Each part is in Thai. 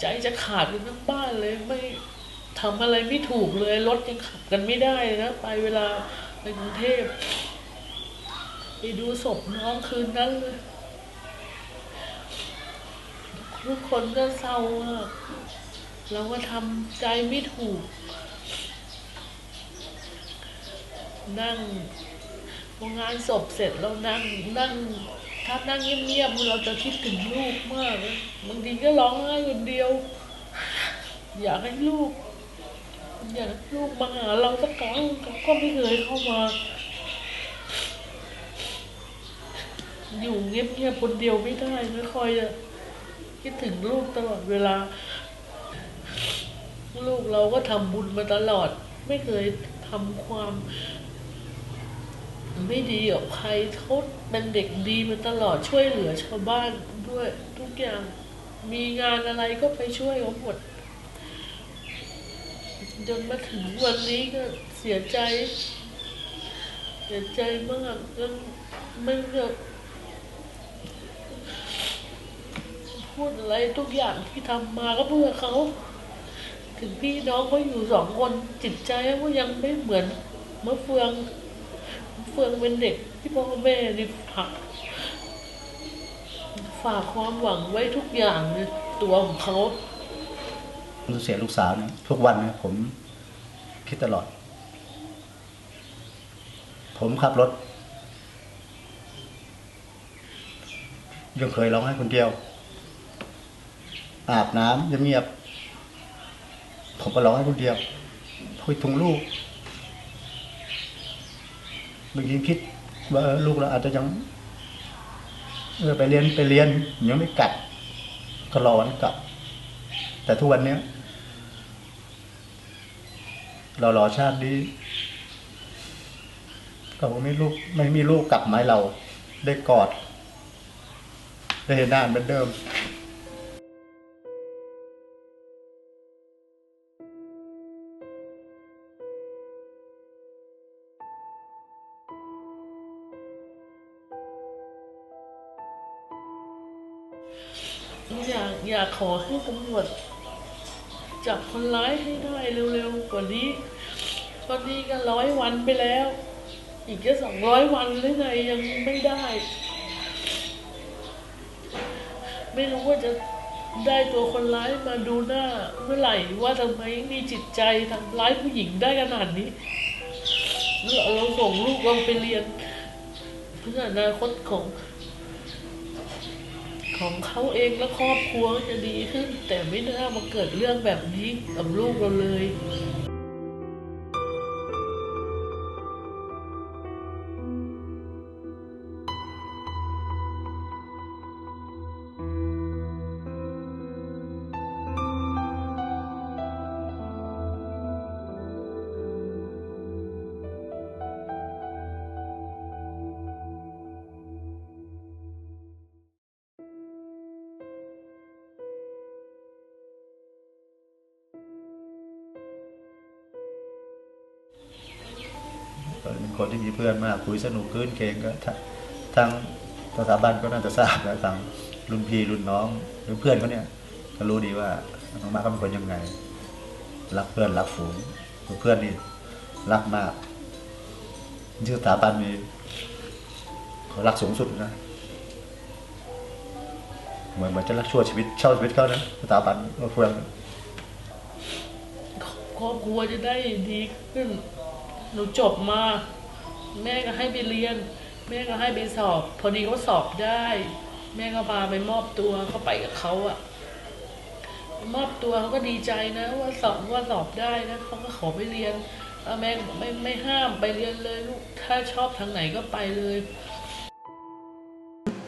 ใจจะขาดกันทั้งบ้านเลยไม่ทำอะไรไม่ถูกเลยรถยังขับกันไม่ได้นะ ไปเวลาไปกรุงเทพไปดูศพน้องคืนนั้นเลยทุกคนก็เศร้ามากเราก็ทำใจไม่ถูก นั่งพองานศพเสร็จเรานั่งนั่ง ถ้านั่งเงียบๆเราจะคิดถึงลูกมากบางทีก็ร้องไห้คนเดียว อยากให้ลูก อยากลูกมาหาเราสักครั้งเขาก็ไม่เคยเข้ามา อยู่เงียบๆคนเดียวไม่ได้ไม่ค่อยจะคิดถึงลูกตลอดเวลา ลูกเราก็ทำบุญมาตลอด ไม่เคยทำความ ไม่ดีกับใครเขาเป็นเด็กดีมาตลอดช่วยเหลือชาวบ้านด้วยทุกอย่างมีงานอะไรก็ไปช่วยเขาหมดจนมาถึงวันนี้ก็เสียใจ เสียใจมากจนไม่รู้จะพูดอะไรทุกอย่างที่ทำมาก็เพื่อเขา ถึงพี่น้องเขาอยู่สองคนจิตใจเขายังไม่เหมือนมะเฟือง เฟืองเป็นเด็กที่พ่อแม่นี่ฝากฝากความหวังไว้ทุกอย่างในตัวของเขาเสียลูกสาวเนี่ยทุกวันนะผมคิดตลอด ผมขับรถ ยังเคยร้องไห้คนเดียว อาบน้ำเงียบๆผมก็ร้องไห้คนเดียวพูดถึงลูก บางทีคิดว่าลูกเราอาจจะยังเออไปเรียนไปเรียนยังไม่กัดก็รอวันกลับ แต่ทุกวันเนี้ย เรารอชาตินี้ก็ไม่ลูกไม่มีลูกกลับมาให้เราได้กอด ได้เห็นหน้าเหมือนเดิมากขอให้ตำรวจจับคนร้ายให้ได้เร็วๆกว่านี้ตอนนี้ก็ร้อยวันไปแล้ว อีกแค่สองร้อยวันหรือไงยังไม่ได้ ไม่รู้ว่าจะได้ตัวคนร้ายมาดูหน้าเมื่อไหร่ว่าทำไมมีจิตใจทำร้ายผู้หญิงได้ขนาดนี้ เราเราส่งลูกเราไปเรียนเพื่ออนาคตของ ของเขาเองและครอบครัวจะดีขึ้น แต่ไม่น่ามาเกิดเรื่องแบบนี้กับลูกเราเลย คนที่มีเพื่อนมากคุยสนุกคืนเคงก็ททางสถาบันก็น่าจะทราบแล้วทางรุ่นพี่รุ่นน้องหรือเพื่อนเขาเนี่ยก็รู้ดีว่าน้องมาร์คเขาเป็นคนยังไง รักเพื่อนรักฝูงเพื่อนนี่รักมากที่สถาบันนี่เขารักสูงสุดนะเหมือนเหมือนจะรักชั่วชีวิตเช่าชีวิตเขานะสถาบันเพื่อนครอบครัวจะได้ดีขึ้น หนูจบมา แม่ก็ให้ไปเรียน แม่ก็ให้ไปสอบ พอดีเขาสอบได้ แม่ก็พาไปมอบตัวเขาไปกับเขาอะมอบตัวเขาก็ดีใจนะว่าสอบว่าสอบได้นะเขาก็ขอไปเรียนแล้วแม่ก็บอกไม่ไม่ห้ามไปเรียนเลยลูกถ้าชอบทางไหนก็ไปเลย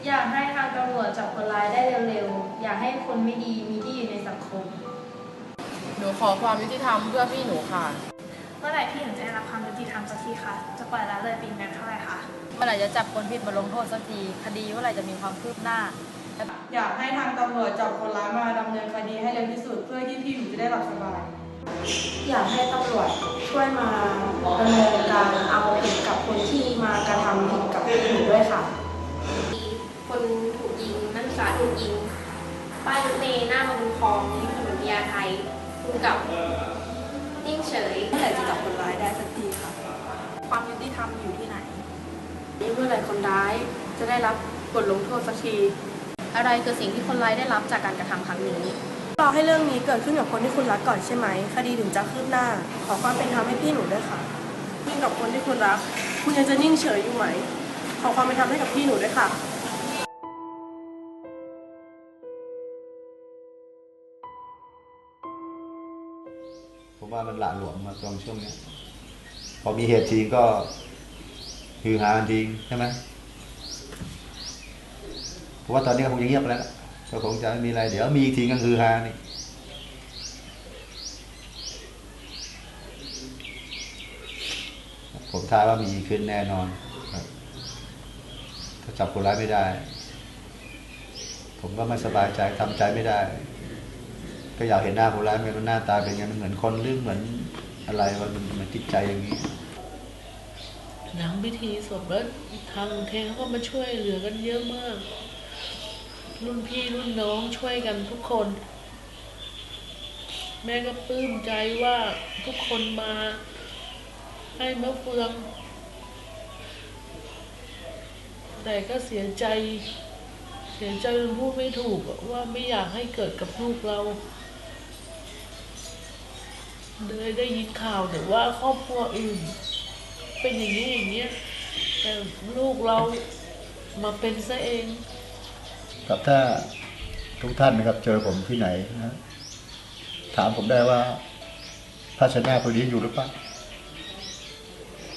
อยากให้ทางตำรวจจับคนร้ายได้เร็วๆ อยากให้คนไม่ดีมีที่อยู่ในสังคม หนูขอความยุติธรรมเพื่อพี่หนูค่ะเมื่อไหร่พี่ถึงจะได้รับความยุติธรรมสักทีคะจะปล่อยละเลยปีนกันเท่าไหร่คะเมื่อไหร่จะจับคนผิดมาลงโทษสักทีคดีเมื่อไหร่จะมีความคืบหน้า อยากให้ทางตำรวจจับคนร้ายมาดำเนินคดีให้เร็วที่สุดเพื่อที่พี่หนูจะได้หลับสบาย อยากให้ตำรวจช่วยมาดำเนินการเอาผิดกับคนที่มากระทำผิดกับผู้อื่นด้วยค่ะคนถูกยิงนักศึกษาถูกยิงป้ายรถเมล์หน้ามาบุญคลองริมถนนพญาไทคุณกับ นิ่งเฉยเมื่อไหร่จะจับคนร้ายได้สักทีค่ะ ความยุติธรรมอยู่ที่ไหนนี่เมื่อไหร่คนร้ายจะได้รับบทลงโทษสักที อะไรคือสิ่งที่คนร้ายได้รับจากการกระทำครั้งนี้ รอให้เรื่องนี้เกิดขึ้นกับคนที่คุณรักก่อนใช่ไหม คดีถึงจะคืบหน้า ขอความเป็นธรรมให้พี่หนูด้วยค่ะยิ่งกับคนที่คุณรัก คุณยังจะนิ่งเฉยอยู่ไหม ขอความเป็นธรรมให้กับพี่หนูด้วยค่ะ ว่ามันหละหลวมมาตรงช่วงเนี้ยพอมีเหตุจริงก็ฮือฮาจริงใช่ไหมเพราะว่าตอนนี้คงจะเงียบแล้วก็คงจะไม่มีอะไร เดี๋ยวมีอีกทีก็คือฮานี่ผมทายว่ามีขึ้นแน่นอนถ้าจับคนร้ายไม่ได้ ผมก็ไม่สบายใจทำใจไม่ได้ ก็อยากเห็นหน้าคนร้ายมันหน้าตาเป็นไงมันเหมือนคนหรือเหมือนอะไรมันมือนจิตใจอย่างนี้หลังพิธีศพแล้วทางเทนเขาก็มาช่วยเหลือกันเยอะมาก รุ่นพี่รุ่นน้องช่วยกันทุกคน แม่ก็ปลื้มใจว่าทุกคนมา ให้มะเฟือง แต่ก็เสียใจ เสียใจจนพูดไม่ถูกว่าไม่อยากให้เกิดกับลูกเรา เลยได้ยินข่าวแต่ว่าครอบครัวอื่น เป็นอย่างนี้อย่างเงี้ยแต่ลูกเรามาเป็นซะเองครับถ้าทุกท่านนะครับ เจอผมที่ไหนนะถามผมได้ว่าภาชนะตัวนี้อยู่หรือเปล่า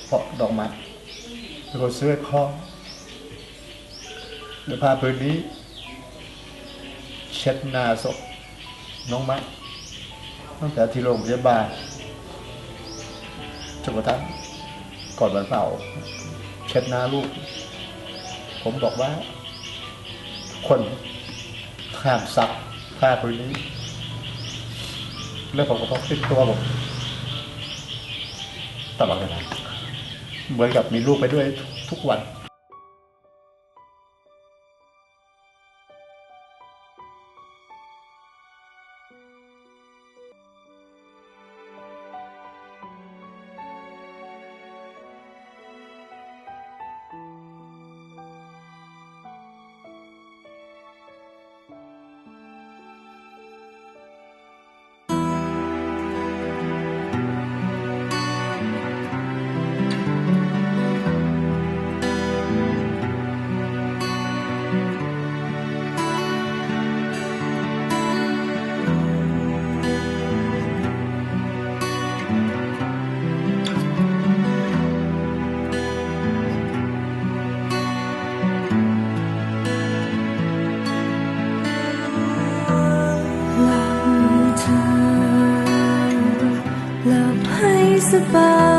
เพราะดอกไม้เป็นคนซื้อให้พ่อเดี๋ยวพาพื้นนี้ เช็ดหน้าศพน้องมัด ตั้งแต่ที่โรงพยาบาลจนกระทั่งก่อนวันเผาเช็ดหน้าลูก ผมบอกว่า คนห้ามซักผ้าตัวนี้ แล้วผมก็ต้องติดตัวผมตลอดเวลาเหมือนกับมีลูกไปด้วยทุกวัน ใ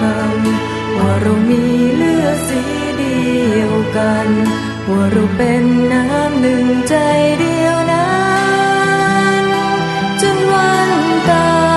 คำว่าเรามีเลือดสีเดียวกัน ว่าเราเป็นน้ำหนึ่งใจเดียวนั้นจนวันตาย